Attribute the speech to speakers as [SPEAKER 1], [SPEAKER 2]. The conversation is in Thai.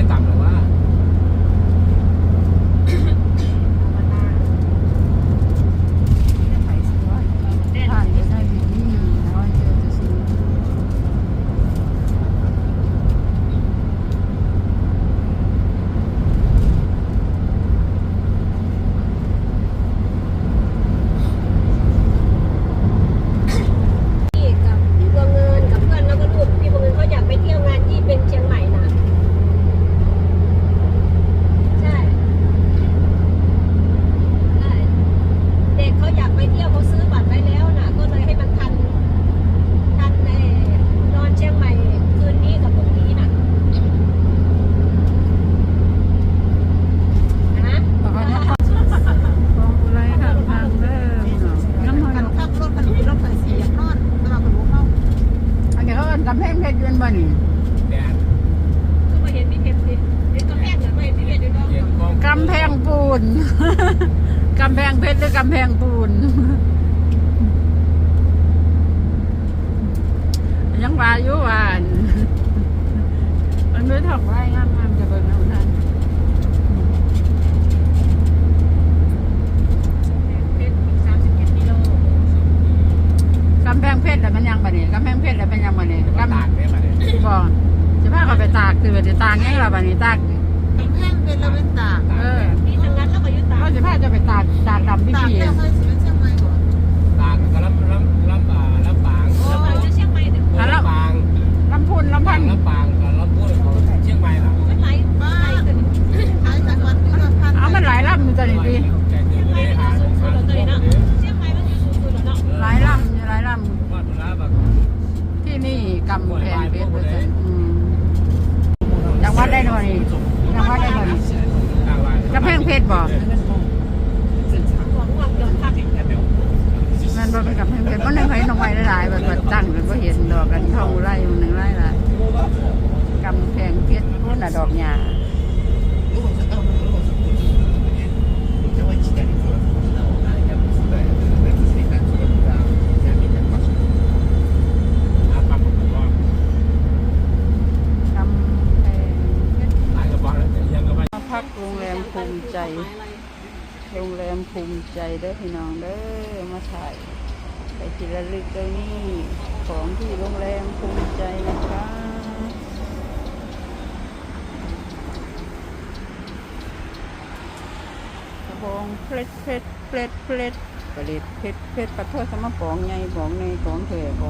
[SPEAKER 1] ยกลับหรอว่า
[SPEAKER 2] ผ่านไปได้ดีนี่แล้วเจอจะซื้อ
[SPEAKER 3] พี่กับพี่บัวเงินกับเพื่อนแล้วก็ลูกพี่บัวเงินเขาอยากไปเที่ยวงานที่เป็นเชียงใหม่นะใช่ใช่เด็กเขาอยากไปเที่ยวเขาซื้อบัตรไว้แล้วนะก็เลยให้มันทันทันในนอนเชียงใหม่คืนนี้กับพรุ่งนี้นะนะ
[SPEAKER 2] ต่อไปนะกองไรค่ะทางเริ่มน้ำมัน
[SPEAKER 4] ขับรถขับรถไฟเสียนอนสำหรับคนรู้เข้า
[SPEAKER 2] อันนี้เขาเอิ้นกำแพงเพชรยืน บ่นี่
[SPEAKER 1] แดด
[SPEAKER 3] ก็มาเห็นพี่เพชรสิเห็นกำแพงเหรอไม่เห็นพี่เพชรอยู่เนาะ
[SPEAKER 1] เย็นกอง
[SPEAKER 2] กำแพงปูน กำแพงเพชรหรือกำแพงปูน ยังว่าอยู่ว่าอันมันไม่ถอกไร่งามๆจะเบิ่งเอานั่น
[SPEAKER 3] เพชรอีกสามสิบเอ็ดกิโล
[SPEAKER 2] กำแพงเพชรแล้วมันยังบ่นี่กำแพงเพชรแล้วมันยังบ่นี่
[SPEAKER 1] ก็
[SPEAKER 2] กำ
[SPEAKER 1] ตากได้มาเนี่ย
[SPEAKER 2] บ่จะพาเขาไปตากคือจะตากไงล่ะบัดนี้ตาก
[SPEAKER 4] กำแพงเป็นละเว้นตาก
[SPEAKER 2] เออ
[SPEAKER 3] นี่ทางนั้นแล้วก็อยุตา
[SPEAKER 2] เขาจะพาจะไปตากตากดำพี่
[SPEAKER 4] ตาก
[SPEAKER 2] พี่
[SPEAKER 4] กำ
[SPEAKER 1] แพ
[SPEAKER 2] งเพชรว่าซั่นอืมจังหวัดได้หน่อยจังหวัดได้หน่อย
[SPEAKER 1] ต่างวัน
[SPEAKER 2] กำแพงเพชรบ่
[SPEAKER 3] หวังว่าเดี๋ยวพัก
[SPEAKER 2] นั่นบ่เป็นกำแพงเพชรบ่ได้เห็นดอกไม้หลายๆแบบว่าตั้งกันบ่เห็นดอกกันทองอุไรอยู่หนึงหลายหลายกำแพงเพชรพุ่นน่ะดอกหญ้า
[SPEAKER 1] อา
[SPEAKER 2] พักโรงแรมภูมิใจ โรงแรมภูมิใจเด้อพี่น้องเด้อมาถ่ายไปทีละลึกเด้อนี่ของที่โรงแรมภูมิใจนะคะกระบองเพชรเพชรเพชรเพชรกระเด็ดเพชรเพชรปะโทษสมะปองไงของในของเถของว่าสาร